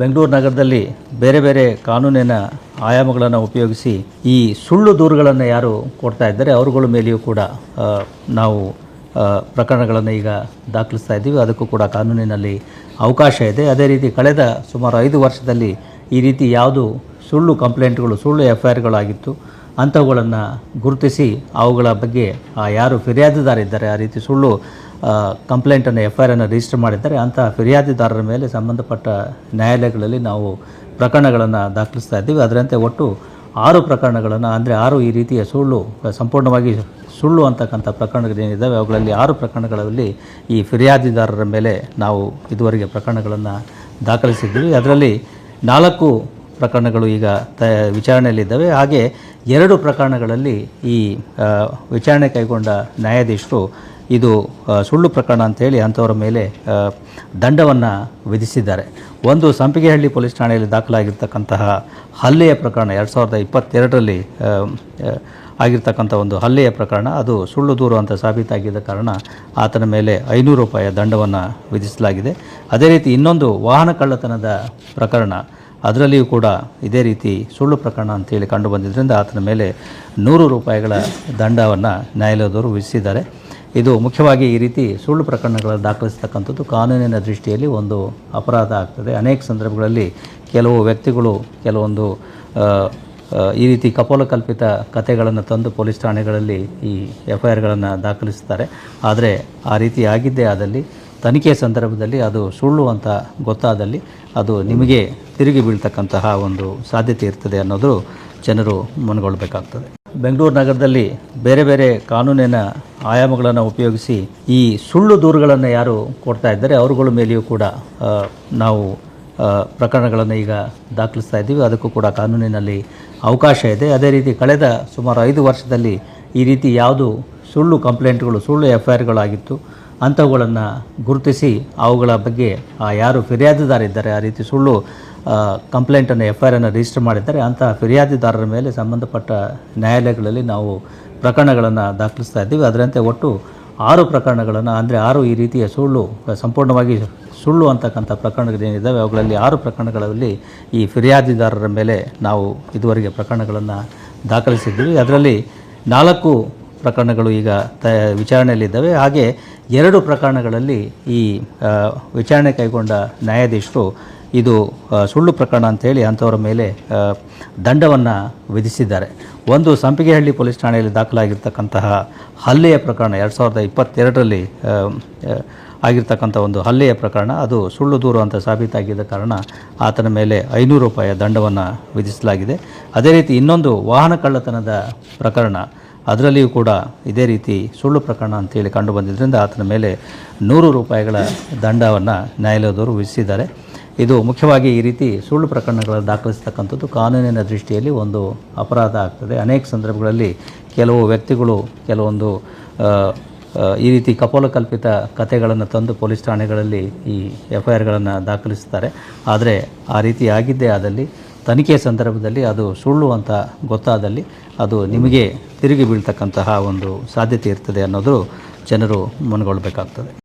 ಬೆಂಗಳೂರು ನಗರದಲ್ಲಿ ಬೇರೆ ಬೇರೆ ಕಾನೂನಿನ ಆಯಾಮಗಳನ್ನು ಉಪಯೋಗಿಸಿ ಈ ಸುಳ್ಳು ದೂರುಗಳನ್ನು ಯಾರು ಕೊಡ್ತಾ ಇದ್ದಾರೆ, ಅವರುಗಳ ಮೇಲೆಯೂ ಕೂಡ ನಾವು ಪ್ರಕರಣಗಳನ್ನು ಈಗ ದಾಖಲಿಸ್ತಾ ಇದ್ದೀವಿ. ಅದಕ್ಕೂ ಕೂಡ ಕಾನೂನಿನಲ್ಲಿ ಅವಕಾಶ ಇದೆ. ಅದೇ ರೀತಿ ಕಳೆದ ಸುಮಾರು ಐದು ವರ್ಷದಲ್ಲಿ ಈ ರೀತಿ ಯಾವುದು ಸುಳ್ಳು ಕಂಪ್ಲೇಂಟ್ಗಳು, ಸುಳ್ಳು ಎಫ್ ಐ ಆರ್ಗಳಾಗಿತ್ತು ಅಂಥವುಗಳನ್ನು ಗುರುತಿಸಿ ಅವುಗಳ ಬಗ್ಗೆ ಯಾರು ಫಿರ್ಯಾದಿದಾರಿದ್ದಾರೆ, ಆ ರೀತಿ ಸುಳ್ಳು ಕಂಪ್ಲೇಂಟನ್ನು ಎಫ್ ಐ ಆರನ್ನು ರಿಜಿಸ್ಟರ್ ಮಾಡಿದ್ದಾರೆ. ಅಂತಹ ಫಿರ್ಯಾದಿದಾರರ ಮೇಲೆ ಸಂಬಂಧಪಟ್ಟ ನ್ಯಾಯಾಲಯಗಳಲ್ಲಿ ನಾವು ಪ್ರಕರಣಗಳನ್ನು ದಾಖಲಿಸ್ತಾ ಇದ್ದೀವಿ. ಅದರಂತೆ ಒಟ್ಟು ಆರು ಪ್ರಕರಣಗಳನ್ನು, ಅಂದರೆ ಆರು ಈ ರೀತಿಯ ಸುಳ್ಳು, ಸಂಪೂರ್ಣವಾಗಿ ಸುಳ್ಳು ಅಂತಕ್ಕಂಥ ಪ್ರಕರಣಗಳೇನಿದ್ದಾವೆ ಅವುಗಳಲ್ಲಿ ಆರು ಪ್ರಕರಣಗಳಲ್ಲಿ ಈ ಫಿರ್ಯಾದಿದಾರರ ಮೇಲೆ ನಾವು ಇದುವರೆಗೆ ಪ್ರಕರಣಗಳನ್ನು ದಾಖಲಿಸಿದ್ದೀವಿ. ಅದರಲ್ಲಿ ನಾಲ್ಕು ಪ್ರಕರಣಗಳು ಈಗ ತ, ವಿಚಾರಣೆಯಲ್ಲಿದ್ದಾವೆ. ಹಾಗೆ ಎರಡು ಪ್ರಕರಣಗಳಲ್ಲಿ ಈ ವಿಚಾರಣೆ ಕೈಗೊಂಡ ನ್ಯಾಯಾಧೀಶರು ಇದು ಸುಳ್ಳು ಪ್ರಕರಣ ಅಂತೇಳಿ ಅಂಥವರ ಮೇಲೆ ದಂಡವನ್ನು ವಿಧಿಸಿದ್ದಾರೆ. ಒಂದು ಸಂಪಿಗೆಹಳ್ಳಿ ಪೊಲೀಸ್ ಠಾಣೆಯಲ್ಲಿ ದಾಖಲಾಗಿರ್ತಕ್ಕಂತಹ ಹಲ್ಲೆಯ ಪ್ರಕರಣ, ಎರಡು ಸಾವಿರದ ಇಪ್ಪತ್ತೆರಡರಲ್ಲಿ ಆಗಿರ್ತಕ್ಕಂಥ ಒಂದು ಹಲ್ಲೆಯ ಪ್ರಕರಣ, ಅದು ಸುಳ್ಳು ದೂರು ಅಂತ ಸಾಬೀತಾಗಿದ್ದ ಕಾರಣ ಆತನ ಮೇಲೆ ಐನೂರು ರೂಪಾಯಿಯ ದಂಡವನ್ನು ವಿಧಿಸಲಾಗಿದೆ. ಅದೇ ರೀತಿ ಇನ್ನೊಂದು ವಾಹನ ಕಳ್ಳತನದ ಪ್ರಕರಣ, ಅದರಲ್ಲಿಯೂ ಕೂಡ ಇದೇ ರೀತಿ ಸುಳ್ಳು ಪ್ರಕರಣ ಅಂತೇಳಿ ಕಂಡುಬಂದಿದ್ದರಿಂದ ಆತನ ಮೇಲೆ ನೂರು ರೂಪಾಯಿಗಳ ದಂಡವನ್ನು ನ್ಯಾಯಾಲಯದವರು ವಿಧಿಸಿದ್ದಾರೆ. ಇದು ಮುಖ್ಯವಾಗಿ ಈ ರೀತಿ ಸುಳ್ಳು ಪ್ರಕರಣಗಳನ್ನು ದಾಖಲಿಸ್ತಕ್ಕಂಥದ್ದು ಕಾನೂನಿನ ದೃಷ್ಟಿಯಲ್ಲಿ ಒಂದು ಅಪರಾಧ ಆಗ್ತದೆ. ಅನೇಕ ಸಂದರ್ಭಗಳಲ್ಲಿ ಕೆಲವು ವ್ಯಕ್ತಿಗಳು ಕೆಲವೊಂದು ಈ ರೀತಿ ಕಪೋಲಕಲ್ಪಿತ ಕಥೆಗಳನ್ನು ತಂದು ಪೊಲೀಸ್ ಠಾಣೆಗಳಲ್ಲಿ ಈ ಎಫ್ ಐ ಆರ್ಗಳನ್ನು ದಾಖಲಿಸ್ತಾರೆ ಆದರೆ ಆ ರೀತಿ ಆಗಿದ್ದೇ ಆದಲ್ಲಿ ತನಿಖೆ ಸಂದರ್ಭದಲ್ಲಿ ಅದು ಸುಳ್ಳು ಅಂತ ಗೊತ್ತಾದಲ್ಲಿ ಅದು ನಿಮಗೆ ತಿರುಗಿ ಬೀಳ್ತಕ್ಕಂತಹ ಒಂದು ಸಾಧ್ಯತೆ ಇರ್ತದೆ ಅನ್ನೋದು ಜನರು ಮನಗೊಳ್ಬೇಕಾಗ್ತದೆ. ಬೆಂಗಳೂರು ನಗರದಲ್ಲಿ ಬೇರೆ ಬೇರೆ ಕಾನೂನಿನ ಆಯಾಮಗಳನ್ನು ಉಪಯೋಗಿಸಿ ಈ ಸುಳ್ಳು ದೂರುಗಳನ್ನು ಯಾರು ಕೊಡ್ತಾ ಇದ್ದಾರೆ ಅವರುಗಳ ಮೇಲೆಯೂ ಕೂಡ ನಾವು ಪ್ರಕರಣಗಳನ್ನು ಈಗ ದಾಖಲಿಸ್ತಾ ಇದ್ದೀವಿ. ಅದಕ್ಕೂ ಕೂಡ ಕಾನೂನಿನಲ್ಲಿ ಅವಕಾಶ ಇದೆ. ಅದೇ ರೀತಿ ಕಳೆದ ಸುಮಾರು ಐದು ವರ್ಷದಲ್ಲಿ ಈ ರೀತಿ ಯಾವುದು ಸುಳ್ಳು ಕಂಪ್ಲೇಂಟ್ಗಳು, ಸುಳ್ಳು ಎಫ್ ಐ ಆರ್ಗಳಾಗಿತ್ತು ಅಂಥವುಗಳನ್ನು ಗುರುತಿಸಿ ಅವುಗಳ ಬಗ್ಗೆ ಯಾರು ಫಿರ್ಯಾದಿದಾರಿದ್ದಾರೆ, ಆ ರೀತಿ ಸುಳ್ಳು ಕಂಪ್ಲೇಂಟನ್ನು ಎಫ್ ಐ ಆರನ್ನು ರಿಜಿಸ್ಟರ್ ಮಾಡಿದ್ದಾರೆ. ಅಂತಹ ಫಿರ್ಯಾದಿದಾರರ ಮೇಲೆ ಸಂಬಂಧಪಟ್ಟ ನ್ಯಾಯಾಲಯಗಳಲ್ಲಿ ನಾವು ಪ್ರಕರಣಗಳನ್ನು ದಾಖಲಿಸ್ತಾ ಇದ್ದೀವಿ. ಅದರಂತೆ ಒಟ್ಟು ಆರು ಪ್ರಕರಣಗಳನ್ನು, ಅಂದರೆ ಆರು ಈ ರೀತಿಯ ಸುಳ್ಳು, ಸಂಪೂರ್ಣವಾಗಿ ಸುಳ್ಳು ಅಂತಕ್ಕಂಥ ಪ್ರಕರಣಗಳೇನಿದ್ದಾವೆ ಅವುಗಳಲ್ಲಿ ಆರು ಪ್ರಕರಣಗಳಲ್ಲಿ ಈ ಫಿರ್ಯಾದಿದಾರರ ಮೇಲೆ ನಾವು ಇದುವರೆಗೆ ಪ್ರಕರಣಗಳನ್ನು ದಾಖಲಿಸಿದ್ದೀವಿ. ಅದರಲ್ಲಿ ನಾಲ್ಕು ಪ್ರಕರಣಗಳು ಈಗ ತ, ವಿಚಾರಣೆಯಲ್ಲಿದ್ದಾವೆ. ಹಾಗೆ ಎರಡು ಪ್ರಕರಣಗಳಲ್ಲಿ ಈ ವಿಚಾರಣೆ ಕೈಗೊಂಡ ನ್ಯಾಯಾಧೀಶರು ಇದು ಸುಳ್ಳು ಪ್ರಕರಣ ಅಂತೇಳಿ ಅಂಥವರ ಮೇಲೆ ದಂಡವನ್ನು ವಿಧಿಸಿದ್ದಾರೆ. ಒಂದು ಸಂಪಿಗೆಹಳ್ಳಿ ಪೊಲೀಸ್ ಠಾಣೆಯಲ್ಲಿ ದಾಖಲಾಗಿರ್ತಕ್ಕಂತಹ ಹಲ್ಲೆಯ ಪ್ರಕರಣ, ಎರಡು ಸಾವಿರದ ಇಪ್ಪತ್ತೆರಡರಲ್ಲಿ ಆಗಿರ್ತಕ್ಕಂಥ ಒಂದು ಹಲ್ಲೆಯ ಪ್ರಕರಣ, ಅದು ಸುಳ್ಳು ದೂರು ಅಂತ ಸಾಬೀತಾಗಿದ್ದ ಕಾರಣ ಆತನ ಮೇಲೆ ಐನೂರು ರೂಪಾಯಿಯ ದಂಡವನ್ನು ವಿಧಿಸಲಾಗಿದೆ. ಅದೇ ರೀತಿ ಇನ್ನೊಂದು ವಾಹನ ಕಳ್ಳತನದ ಪ್ರಕರಣ, ಅದರಲ್ಲಿಯೂ ಕೂಡ ಇದೇ ರೀತಿ ಸುಳ್ಳು ಪ್ರಕರಣ ಅಂತೇಳಿ ಕಂಡು ಬಂದಿದ್ದರಿಂದ ಆತನ ಮೇಲೆ ನೂರು ರೂಪಾಯಿಗಳ ದಂಡವನ್ನು ನ್ಯಾಯಾಲಯದವರು ವಿಧಿಸಿದ್ದಾರೆ. ಇದು ಮುಖ್ಯವಾಗಿ ಈ ರೀತಿ ಸುಳ್ಳು ಪ್ರಕರಣಗಳನ್ನು ದಾಖಲಿಸ್ತಕ್ಕಂಥದ್ದು ಕಾನೂನಿನ ದೃಷ್ಟಿಯಲ್ಲಿ ಒಂದು ಅಪರಾಧ ಆಗ್ತದೆ. ಅನೇಕ ಸಂದರ್ಭಗಳಲ್ಲಿ ಕೆಲವು ವ್ಯಕ್ತಿಗಳು ಕೆಲವೊಂದು ಈ ರೀತಿ ಕಪೋಲಕಲ್ಪಿತ ಕಥೆಗಳನ್ನು ತಂದು ಪೊಲೀಸ್ ಠಾಣೆಗಳಲ್ಲಿ ಈ ಎಫ್ ಐ ಆರ್ಗಳನ್ನು ದಾಖಲಿಸ್ತಾರೆ ಆದರೆ ಆ ರೀತಿ ಆಗಿದ್ದೇ ಆದಲ್ಲಿ ತನಿಖೆ ಸಂದರ್ಭದಲ್ಲಿ ಅದು ಸುಳ್ಳು ಅಂತ ಗೊತ್ತಾದಲ್ಲಿ ಅದು ನಿಮಗೆ ತಿರುಗಿ ಬೀಳ್ತಕ್ಕಂತಹ ಒಂದು ಸಾಧ್ಯತೆ ಇರ್ತದೆ ಅನ್ನೋದು ಜನರು ಮನಗೊಳ್ಬೇಕಾಗ್ತದೆ.